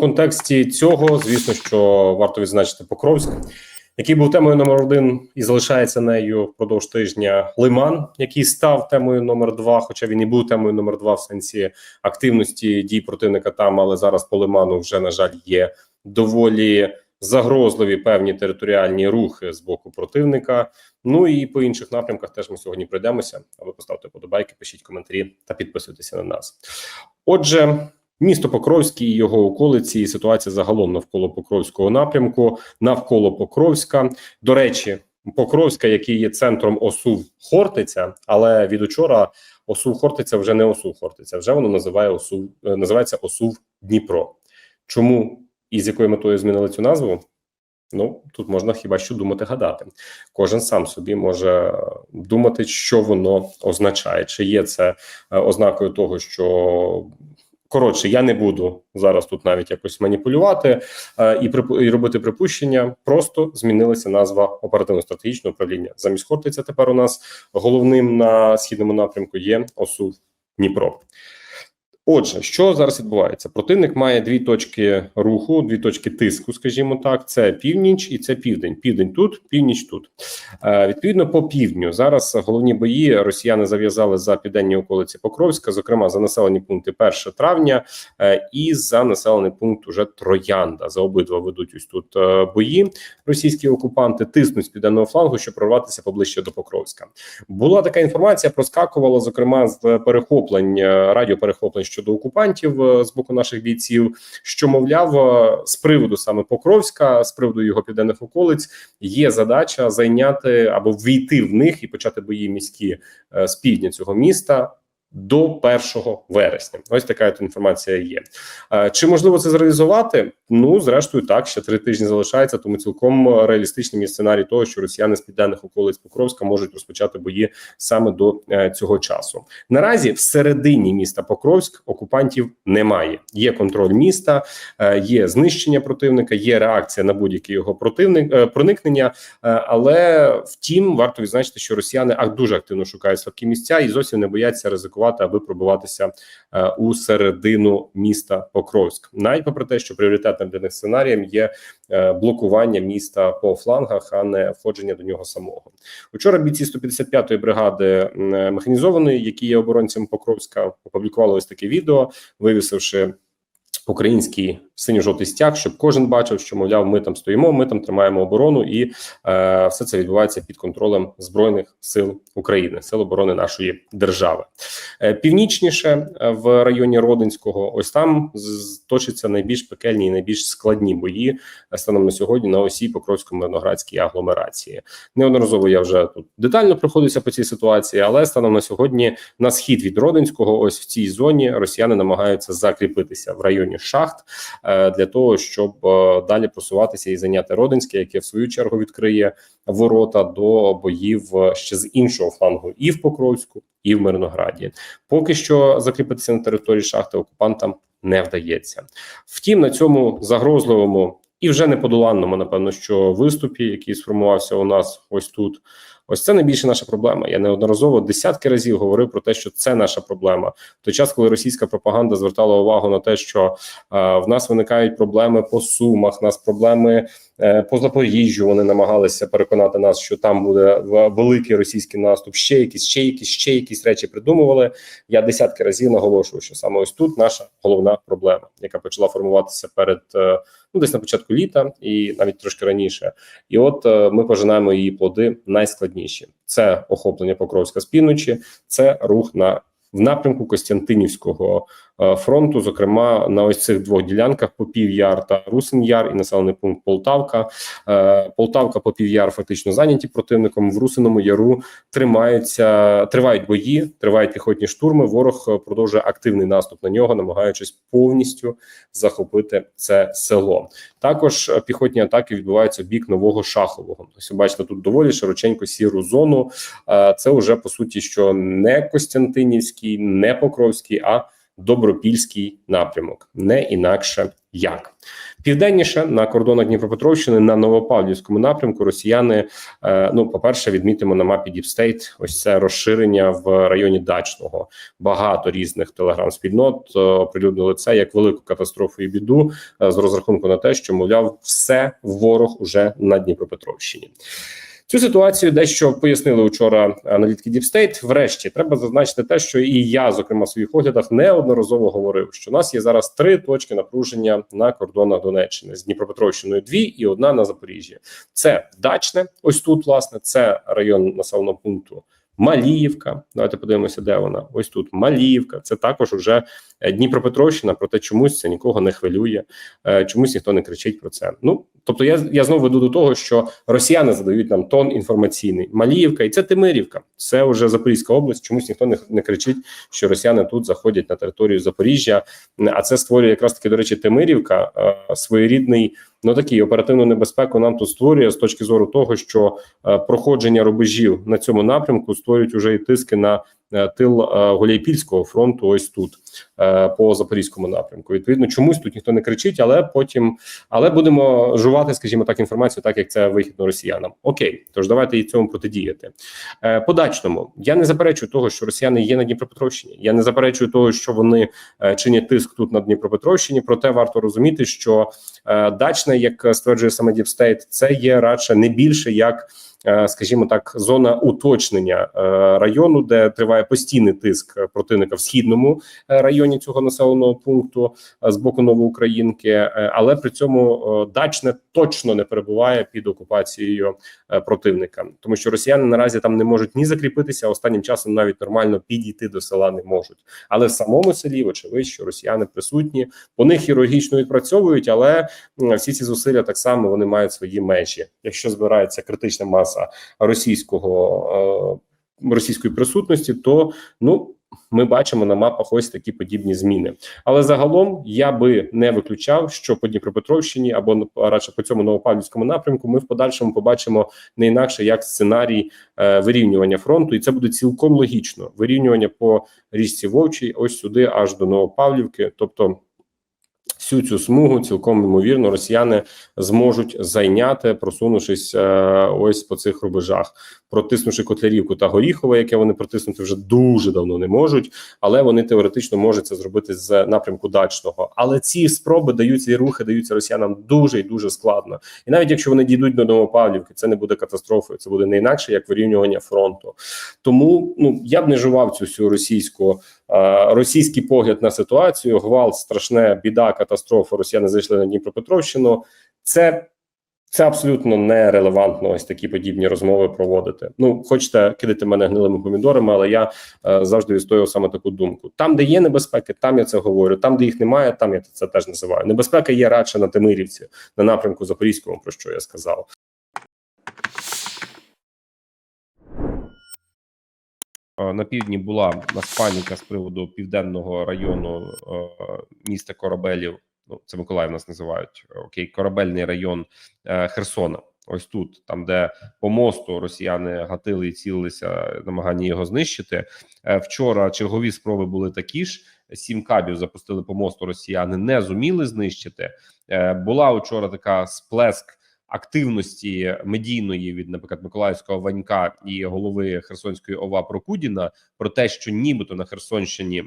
контексті цього, звісно, що варто відзначити Покровськ, який був темою номер один і залишається нею впродовж тижня. Лиман, який став темою номер два, хоча він і був темою номер два в сенсі активності дій противника там, але зараз по лиману вже на жаль є доволі загрозливі певні територіальні рухи з боку противника. Ну і по інших напрямках теж ми сьогодні пройдемося. А ви поставте подобайки, пишіть коментарі та підписуйтеся на нас. Отже. Місто Покровське і його околиці, і ситуація загалом навколо Покровського напрямку, навколо Покровська. До речі, Покровська, який є центром ОСУВ Хортиця, але від учора ОСУВ Хортиця вже не ОСУВ Хортиця, вже воно називає ОСУВ, е, називається ОСУВ Дніпро. Чому і з якою метою змінили цю назву? Ну тут можна хіба що думати, гадати. Кожен сам собі може думати, що воно означає, чи є це е, ознакою того, що Коротше, я не буду зараз тут навіть якось маніпулювати е, і прип... і робити припущення. Просто змінилася назва оперативно-стратегічного управління. Замість Хортиця тепер у нас головним на східному напрямку є ОСУ Дніпро. Отже, що зараз відбувається? Противник має дві точки руху, дві точки тиску, скажімо так. Це північ і це південь. Південь тут, північ тут. Е, відповідно, по півдню зараз головні бої росіяни зав'язали за південні околиці Покровська, зокрема за населені пункти 1 травня е, і за населений пункт уже Троянда. За обидва ведуть ось тут е, бої. Російські окупанти тиснуть з південного флангу, щоб прорватися поближче до Покровська. Була така інформація, проскакувала зокрема з перехоплень е, радіоперехоплень щодо окупантів е, з боку наших бійців, що мовляв, е, з приводу саме Покровська, з приводу його південних околиць, є задача зайняти або ввійти в них і почати бої міські е, з півдня цього міста. До 1 вересня, ось така от інформація є. Е, Чи можливо це зреалізувати? Ну зрештою, так ще три тижні залишається, тому цілком реалістичним є сценарій того, що росіяни з південних околиць Покровська можуть розпочати бої саме до е, цього часу. Наразі всередині міста Покровськ окупантів немає. Є контроль міста, е, є знищення противника, є реакція на будь-який його противник проникнення. Але втім, варто відзначити, що росіяни дуже активно шукають слабкі місця і зовсім не бояться ризикувати, аби пробиватися е, у середину міста Покровськ. Навіть попри те, що пріоритетним для них сценарієм є е, блокування міста по флангах, а не входження до нього самого. Учора бійці 155-ї бригади механізованої, які є оборонцями Покровська, опублікували ось таке відео, вивісивши український синьо-жовтий стяг, щоб кожен бачив, що мовляв, ми там стоїмо, ми там тримаємо оборону, і е, все це відбувається під контролем збройних сил України, сил оборони нашої держави. Е, північніше е, в районі Родинського, ось там точаться найбільш пекельні і найбільш складні бої е, станом на сьогодні на осі Покровсько-Мирноградській агломерації. Неодноразово я вже тут детально проходився по цій ситуації, але станом на сьогодні на схід від Родинського, ось в цій зоні росіяни намагаються закріпитися в районі шахт е, для того, щоб е, далі просуватися і зайняти Родинське, яке в свою чергу відкриє ворота до боїв е, ще з іншого флангу, і в Покровську, і в Мирнограді. Поки що закріпитися на території шахти окупантам не вдається. Втім, на цьому загрозливому і вже неподоланному, напевно, що виступі, який сформувався у нас ось тут. Ось це найбільше наша проблема. Я неодноразово десятки разів говорив про те, що це наша проблема. В той час, коли російська пропаганда звертала увагу на те, що е, в нас виникають проблеми по сумах, в нас проблеми е, по Запоріжжю. Вони намагалися переконати нас, що там буде великий російський наступ. Ще якісь, ще якісь, ще якісь речі придумували. Я десятки разів наголошую, що саме ось тут наша головна проблема, яка почала формуватися перед е, ну десь на початку літа і навіть трошки раніше. І от е, ми пожинаємо її плоди найскладніші: це охоплення Покровська з півночі, це рух на в напрямку Костянтинівського фронту, зокрема на ось цих двох ділянках Попів-Яр та Русин-Яр і населений пункт Полтавка. Е, Полтавка, Попів-Яр фактично зайняті противником. В Русиному Яру тримаються, тривають бої, тривають піхотні штурми. Ворог е, продовжує активний наступ на нього, намагаючись повністю захопити це село. Також е, піхотні атаки відбуваються в бік нового шахового. Ось бачите тут доволі широченько сіру зону. Е, Це вже по суті, що не Костянтинівський, не Покровський, а добропільський напрямок, не інакше як. Південніше на кордонах Дніпропетровщини на Новопавлівському напрямку Росіяни. Е, ну, по перше, відмітимо на мапі Діпстейт. Ось це розширення в районі дачного. Багато різних телеграм-спільнот е, оприлюднили це як велику катастрофу і біду е, з розрахунку на те, що мовляв, все ворог уже на Дніпропетровщині. Цю ситуацію дещо пояснили вчора аналітики Deep State. Врешті треба зазначити те, що і я, зокрема, в своїх оглядах неодноразово говорив, що у нас є зараз три точки напруження на кордонах Донеччини з Дніпропетровщиною дві і одна на Запоріжжі. Це дачне, ось тут, власне, це район населеного пункту. Маліївка, давайте подивимося, де вона. Ось тут Маліївка. Це також уже Дніпропетровщина. Проте чомусь це нікого не хвилює, е, чомусь ніхто не кричить про це. Ну тобто, я я знову веду до того, що росіяни задають нам тон інформаційний. Маліївка і це Тимирівка. Це вже Запорізька область. Чомусь ніхто не, не кричить, що росіяни тут заходять на територію Запоріжжя. А це створює якраз таки, до речі, Тимирівка е, своєрідний. Ну такий оперативну небезпеку нам тут створює з точки зору того, що е, проходження рубежів на цьому напрямку створюють уже і тиски на е, тил е, Гуляйпільського фронту. Ось тут по запорізькому напрямку. Відповідно, чомусь тут ніхто не кричить, але потім але будемо жувати, скажімо так, інформацію, так як це вигідно росіянам. Окей, тож давайте і цьому протидіяти. Е, Подачному я не заперечую того, що росіяни є на Дніпропетровщині. Я не заперечую того, що вони е, чинять тиск тут на Дніпропетровщині. Проте варто розуміти, що е, дачне, як стверджує саме Діпстейт, це є радше не більше як. е, Скажімо так, зона уточнення е, району, де триває постійний тиск противника в східному е, районі цього населеного пункту е, з боку Новоукраїнки, е, але при цьому дачне точно не перебуває під окупацією е, противника, тому що росіяни наразі там не можуть ні закріпитися, останнім часом навіть нормально підійти до села не можуть. Але в самому селі, очевидь, що росіяни присутні, по них хірургічно відпрацьовують, але всі ці зусилля так само вони мають свої межі. Якщо збирається критична маса російського російської присутності, то ну. Ми бачимо на мапах ось такі подібні зміни, але загалом я би не виключав, що по Дніпропетровщині або радше по цьому новопавлівському напрямку ми в подальшому побачимо не інакше як сценарій е, вирівнювання фронту, і це буде цілком логічно. Вирівнювання по річці Вовчій, ось сюди, аж до Новопавлівки, тобто. Всю цю смугу цілком ймовірно росіяни зможуть зайняти, просунувшись е, ось по цих рубежах, протиснувши Котлярівку та Горіхове, яке вони протиснути вже дуже давно не можуть, але вони теоретично можуть це зробити з напрямку дачного. Але ці спроби даються і рухи даються росіянам дуже і дуже складно. І навіть якщо вони дійдуть до Новопавлівки, це не буде катастрофою. Це буде не інакше як вирівнювання фронту. Тому ну я б не жував цю всю російську російський погляд на ситуацію. Гвалт, страшне біда, катастрофа. Росіяни зайшли на Дніпропетровщину. Це це абсолютно нерелевантно ось такі подібні розмови проводити. Ну, хочете кидати мене гнилими помідорами, але я е, завжди відстоював саме таку думку. Там, де є небезпеки, там я це говорю. Там, де їх немає, там я це теж називаю. Небезпека є радше на Тимирівці, на напрямку Запорізького, про що я сказав. На півдні була нас паніка з приводу південного району міста Корабелів. Ну, це Миколаїв нас називають окей, корабельний район е, Херсона. Ось тут, там, де по мосту росіяни гатили і цілилися, намагання його знищити. Е, Вчора чергові спроби були такі ж. Сім кабів запустили по мосту. Росіяни не зуміли знищити. Е, Була вчора така сплеск активності медійної від, наприклад, Миколаївського Ванька і голови Херсонської ОВА Прокудіна про те, що нібито на Херсонщині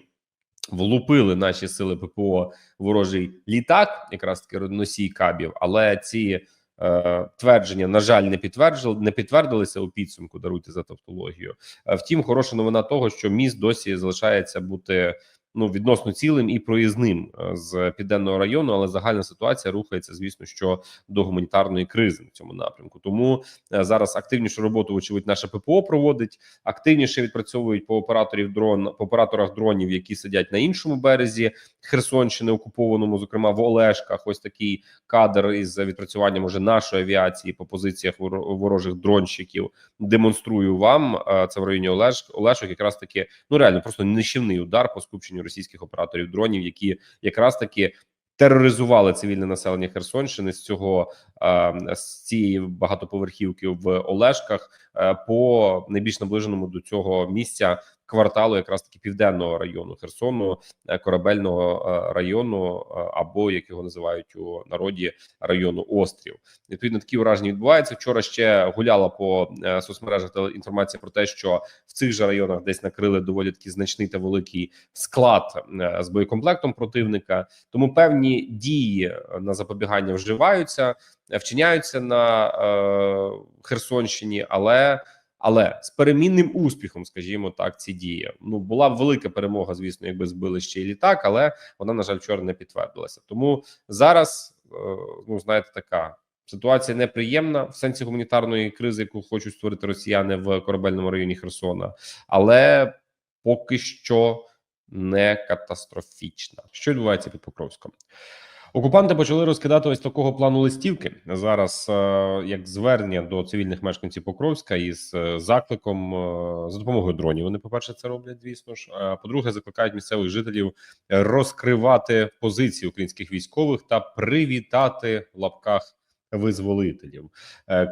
влупили наші сили ППО ворожий літак, якраз таки носій кабів, але ці. е, Твердження на жаль не підтверджили, не підтвердилися у підсумку. Даруйте за тавтологію. Е, Втім, хороша новина того, що міст досі залишається бути ну відносно цілим і проїзним е, з південного району, але загальна ситуація рухається, звісно, що до гуманітарної кризи на цьому напрямку. Тому е, зараз активнішу роботу, вочевидь, наше ППО проводить активніше відпрацьовують по операторів дрон по операторах дронів, які сидять на іншому березі Херсонщини, окупованому, зокрема в Олешках. Ось такий кадр із відпрацюванням уже нашої авіації по позиціях воро- ворожих дронщиків. Демонструю вам Е, це в районі Олеш Олешок. Якраз таки ну реально просто нищівний удар по скупченню російських операторів дронів, які якраз таки. Тероризували цивільне населення Херсонщини з цього е, з цієї багатоповерхівки в Олешках е, по найбільш наближеному до цього місця кварталу, якраз таки південного району Херсону, е, корабельного е, району, е, або як його називають у народі району Острів. Відповідно, такі враження відбуваються. Вчора ще гуляла по соцмережах інформація про те, що в цих же районах десь накрили доволі такий значний та великий склад з боєкомплектом противника. Тому певні дії на запобігання вживаються, вчиняються на е, Херсонщині, але. Але з перемінним успіхом, скажімо так, ці дії. Ну була б велика перемога, звісно, якби збили ще й літак, але вона на жаль вчора не підтвердилася. Тому зараз е, ну знаєте, така ситуація неприємна в сенсі гуманітарної кризи, яку хочуть створити росіяни в корабельному районі Херсона, але поки що не катастрофічна. Що відбувається під Покровськом? Окупанти почали розкидати ось такого плану листівки зараз, е, як звернення до цивільних мешканців Покровська із е, закликом е, за допомогою дронів. Вони, по перше, це роблять, звісно ж. А по-друге, закликають місцевих жителів розкривати позиції українських військових та привітати в лапках визволителів.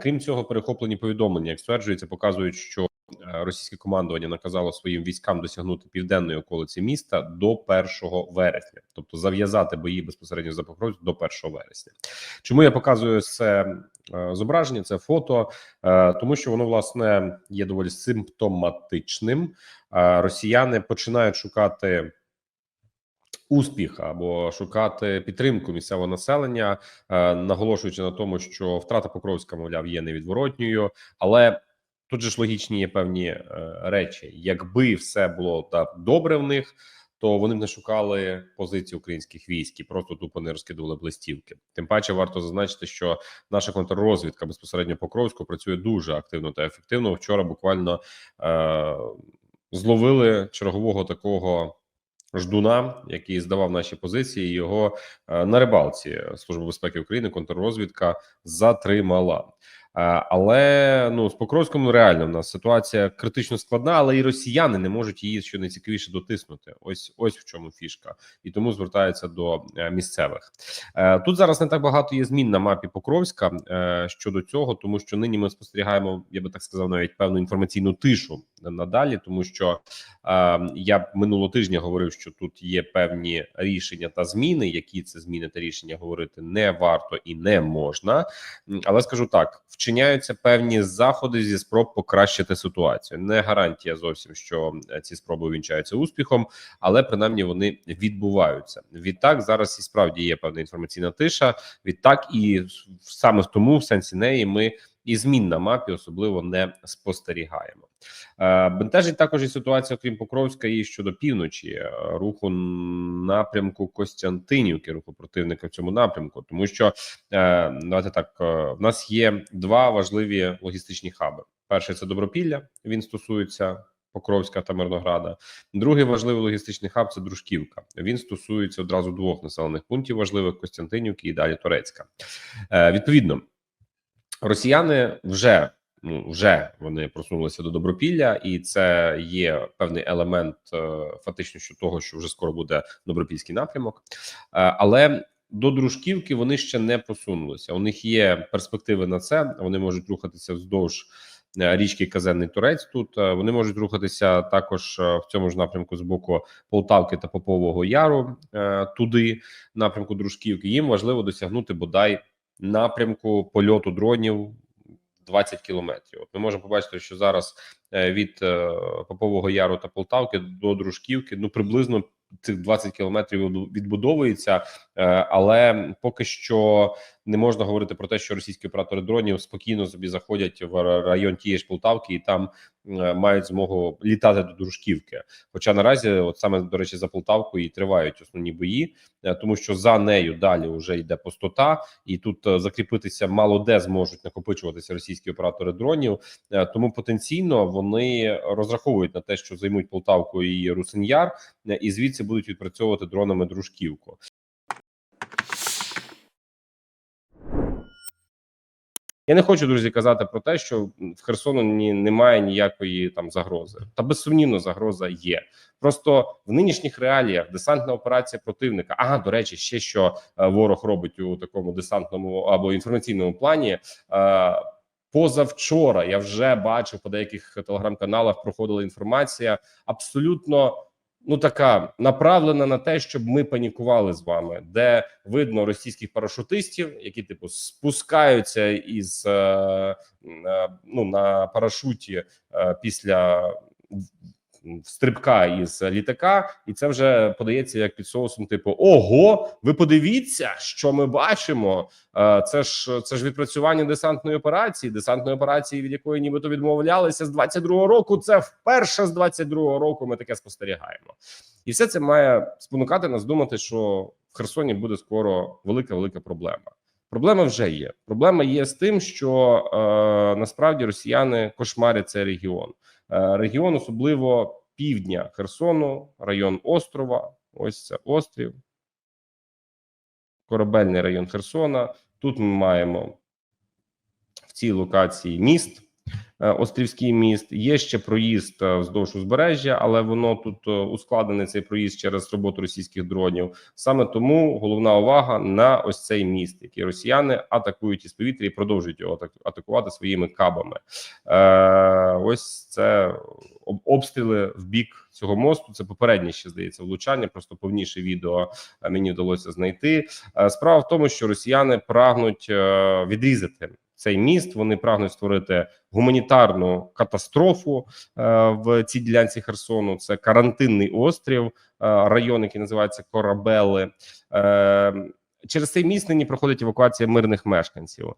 Крім цього, перехоплені повідомлення, як стверджується, показують, що російське командування наказало своїм військам досягнути південної околиці міста до 1 вересня, тобто зав'язати бої безпосередньо за Покровськ до 1 вересня. Чому я показую це е, зображення? Це фото, е, тому що воно власне є доволі симптоматичним. Е, Росіяни починають шукати. Успіх або шукати підтримку місцевого населення, е, наголошуючи на тому, що втрата Покровська, мовляв, є невідворотньою, але тут же ж логічні є певні е, речі. Якби все було так добре в них, то вони б не шукали позиції українських військ і просто тупо не розкидували б листівки. Тим паче варто зазначити, що наша контррозвідка безпосередньо Покровську працює дуже активно та ефективно. Вчора буквально е, зловили чергового такого. Ждуна, який здавав наші позиції, його е, на рибалці Служба безпеки України контррозвідка затримала. Е, Але ну з Покровськом ну, реально в нас ситуація критично складна, але і росіяни не можуть її що найцікавіше дотиснути. Ось ось в чому фішка, і тому звертаються до е, місцевих. Е, Тут зараз не так багато є змін на мапі Покровська щодо цього, тому що нині ми спостерігаємо, я би так сказав, навіть певну інформаційну тишу надалі, тому що я минулого тижня говорив, що тут є певні рішення та зміни. Які це зміни та рішення говорити не варто і не можна. Але скажу так: вчиняються певні заходи зі спроб покращити ситуацію. Не гарантія зовсім, що е, ці спроби увінчаються успіхом, але принаймні вони відбуваються. Відтак зараз і справді є певна інформаційна тиша. Відтак, і саме тому в сенсі неї ми і змін на мапі особливо не спостерігаємо. Е, Бентежить також і ситуація, окрім Покровська, і щодо півночі е, руху напрямку Костянтинівки, руху противника в цьому напрямку, тому що е, давайте так в нас є два важливі логістичні хаби. Перший це Добропілля. Він стосується Покровська та Мирнограда. Другий важливий логістичний хаб це Дружківка. Він стосується одразу двох населених пунктів важливих Костянтинівки і далі Турецька. Відповідно, росіяни вже ну вже вони просунулися до добропілля, і це є певний елемент е, фактично що того, що вже скоро буде добропільський напрямок, Е, але до дружківки вони ще не просунулися. У них є перспективи на це. Вони можуть рухатися вздовж е, річки Казенний Турець. Тут вони можуть рухатися також в цьому ж напрямку з боку Полтавки та Попового Яру туди, напрямку Дружківки. Їм важливо досягнути бодай напрямку польоту дронів 20 кілометрів. От ми можемо побачити, що зараз е, від е, Попового Яру та Полтавки до Дружківки ну приблизно цих 20 кілометрів відбу- відбудовується, е, але поки що не можна говорити про те, що російські оператори дронів спокійно собі заходять в район тієї ж Полтавки і там е, мають змогу літати до Дружківки. Хоча наразі, от саме до речі, за Полтавкою і тривають основні бої, е, тому що за нею далі вже йде пустота, і тут е, закріпитися мало де зможуть накопичуватися російські оператори дронів. Тому потенційно вони розраховують на те, що займуть Полтавку і Русин'яр, і звідси будуть відпрацьовувати дронами Дружківку. Я не хочу, друзі, казати про те, що в Херсоні немає ніякої там загрози. Та безсумнівно загроза є. Просто в нинішніх реаліях десантна операція противника. Ага, до речі, ще що е, ворог робить у такому десантному або інформаційному плані. Е, позавчора я вже бачив по деяких телеграм-каналах проходила інформація абсолютно ну така направлена на те, щоб ми панікували з вами, де видно російських парашутистів, які типу спускаються із е, е, ну на парашуті е, після стрибка із літака, і це вже подається як під соусом. Типу, ого, ви подивіться, що ми бачимо. Е, Це ж це ж відпрацювання десантної операції, десантної операції, від якої нібито відмовлялися з 22-го року. Це вперше з 22-го року. Ми таке спостерігаємо, і все це має спонукати нас думати, що в Херсоні буде скоро велика велика проблема. Проблема вже є. Проблема є з тим, що е, насправді росіяни кошмарять цей регіон. Е, регіон, особливо півдня Херсону, район острова. Ось це острів, корабельний район Херсона. Тут ми маємо в цій локації міст. Е, Острівський міст є ще проїзд е, вздовж узбережжя, але воно тут е, ускладнений цей проїзд через роботу російських дронів. Саме тому головна увага на ось цей міст, який росіяни атакують із повітря і продовжують його атак- атакувати своїми кабами. Ось це обстріли в бік цього мосту. Це попереднє ще здається влучання. Просто повніше відео мені вдалося знайти. Справа в тому, що росіяни прагнуть відрізати цей міст. Вони прагнуть створити гуманітарну катастрофу е, в цій ділянці Херсону. Це карантинний острів, е, район, який називається Корабели. Через цей міст нині проходить евакуація мирних мешканців. Е,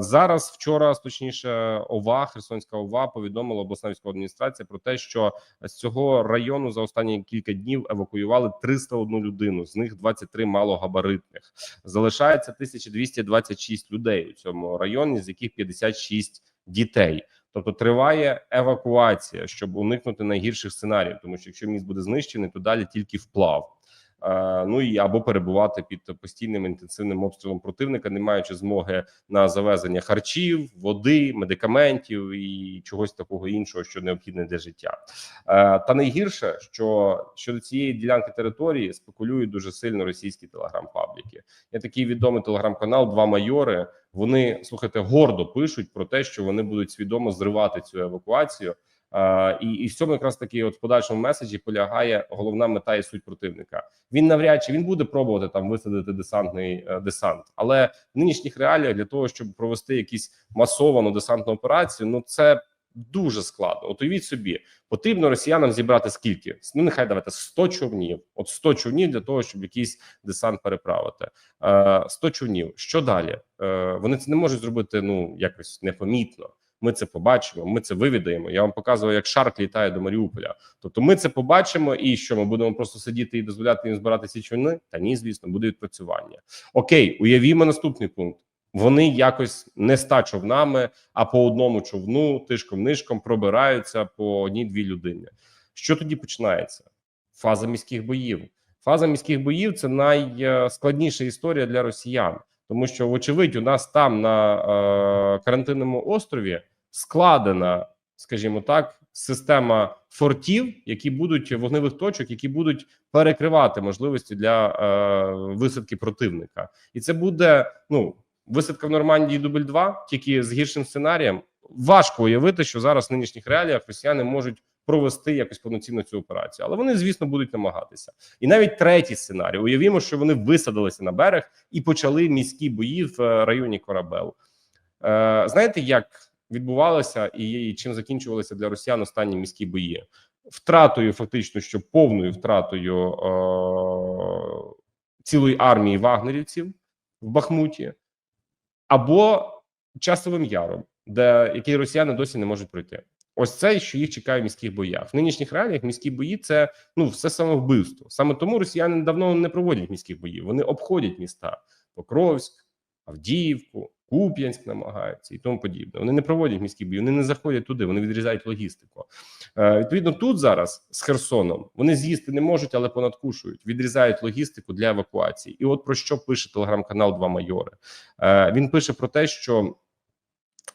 зараз, вчора, точніше, ОВА, Херсонська ОВА повідомила обласна військова адміністрація про те, що з цього району за останні кілька днів евакуювали 301 людину, з них 23 малогабаритних. Залишається 1226 людей у цьому районі, з яких 56 дітей. Тобто триває евакуація, щоб уникнути найгірших сценаріїв, тому що якщо міст буде знищений, то далі тільки вплав. Е, Ну і або перебувати під постійним інтенсивним обстрілом противника, не маючи змоги на завезення харчів, води, медикаментів і чогось такого іншого, що необхідне для життя. Е, Та найгірше, що щодо цієї ділянки території спекулюють дуже сильно російські телеграм-пабліки. Є такий відомий телеграм-канал Два майори. Вони слухайте гордо пишуть про те, що вони будуть свідомо зривати цю евакуацію. Е, і, і в цьому якраз таки, от в подальшому меседжі полягає головна мета і суть противника. Він навряд чи він буде пробувати там висадити десантний е, десант, але в нинішніх реаліях для того, щоб провести якісь масовану десантну операцію, ну це дуже складно. От уявіть собі, потрібно росіянам зібрати скільки? Ну нехай давайте 100 човнів. От 100 човнів для того, щоб якийсь десант переправити. Е, 100 човнів. Що далі? Е, вони це не можуть зробити ну якось непомітно. Ми це побачимо. Ми це вивідаємо. Я вам показував, як шарк літає до Маріуполя. Тобто, ми це побачимо, і що ми будемо просто сидіти і дозволяти їм збирати ці човни? Та ні, звісно, буде відпрацювання. Окей, уявімо наступний пункт. Вони якось не ста човнами, а по одному човну тишком нишком пробираються по одній-дві людини. Що тоді починається? Фаза міських боїв. Фаза міських боїв це найскладніша історія для росіян, тому що, вочевидь, у нас там на е, карантинному острові складена, скажімо так, система фортів, які будуть вогневих точок, які будуть перекривати можливості для е, висадки противника, і це буде ну висадка в Нормандії дубль 2 тільки з гіршим сценарієм. Важко уявити, що зараз в нинішніх реаліях росіяни можуть провести якось повноцінно цю операцію, але вони, звісно, будуть намагатися. І навіть третій сценарій: уявімо, що вони висадилися на берег і почали міські бої в е, районі Корабел. Е, знаєте, як відбувалося і, чим закінчувалися для росіян останні міські бої? Втратою, фактично, що повною втратою е, цілої армії вагнерівців в Бахмуті, або часовим яром, де який росіяни досі не можуть пройти. Ось це, що їх чекає в міських боях. В нинішніх реаліях міські бої це ну все самовбивство. Саме тому росіяни давно не проводять міських боїв. Вони обходять міста Покровськ, Авдіївку, Куп'янськ намагаються і тому подібне. Вони не проводять міські бої, вони не заходять туди, вони відрізають логістику. Е, відповідно, тут зараз з Херсоном вони з'їсти не можуть, але понадкушують, відрізають логістику для евакуації. І от про що пише телеграм-канал Два майори. Е, він пише про те, що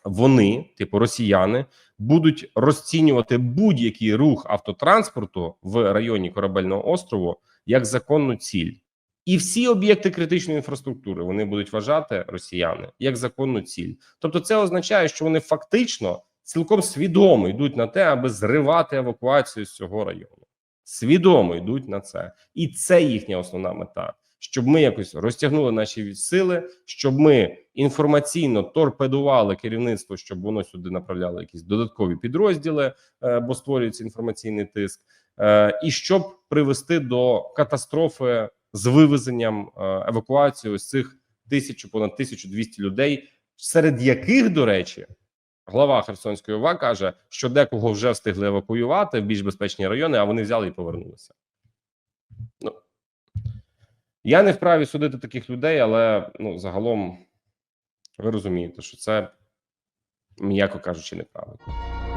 вони, типу росіяни, будуть розцінювати будь-який рух автотранспорту в районі корабельного острову як законну ціль. І всі об'єкти критичної інфраструктури вони будуть вважати росіяни як законну ціль. Тобто, це означає, що вони фактично цілком свідомо йдуть на те, аби зривати евакуацію з цього району. Свідомо йдуть на це, і це їхня основна мета. Щоб ми якось розтягнули наші сили, щоб ми інформаційно торпедували керівництво, щоб воно сюди направляло якісь додаткові підрозділи, е, бо створюється інформаційний тиск, е, і щоб привести до катастрофи з вивезенням е, евакуації ось цих тисячу понад 1200 людей, серед яких, до речі, глава Херсонської ОВА каже, що декого вже встигли евакуювати в більш безпечні райони, а вони взяли і повернулися. Ну я не вправі судити таких людей, але ну загалом ви розумієте, що це, м'яко кажучи, неправильно.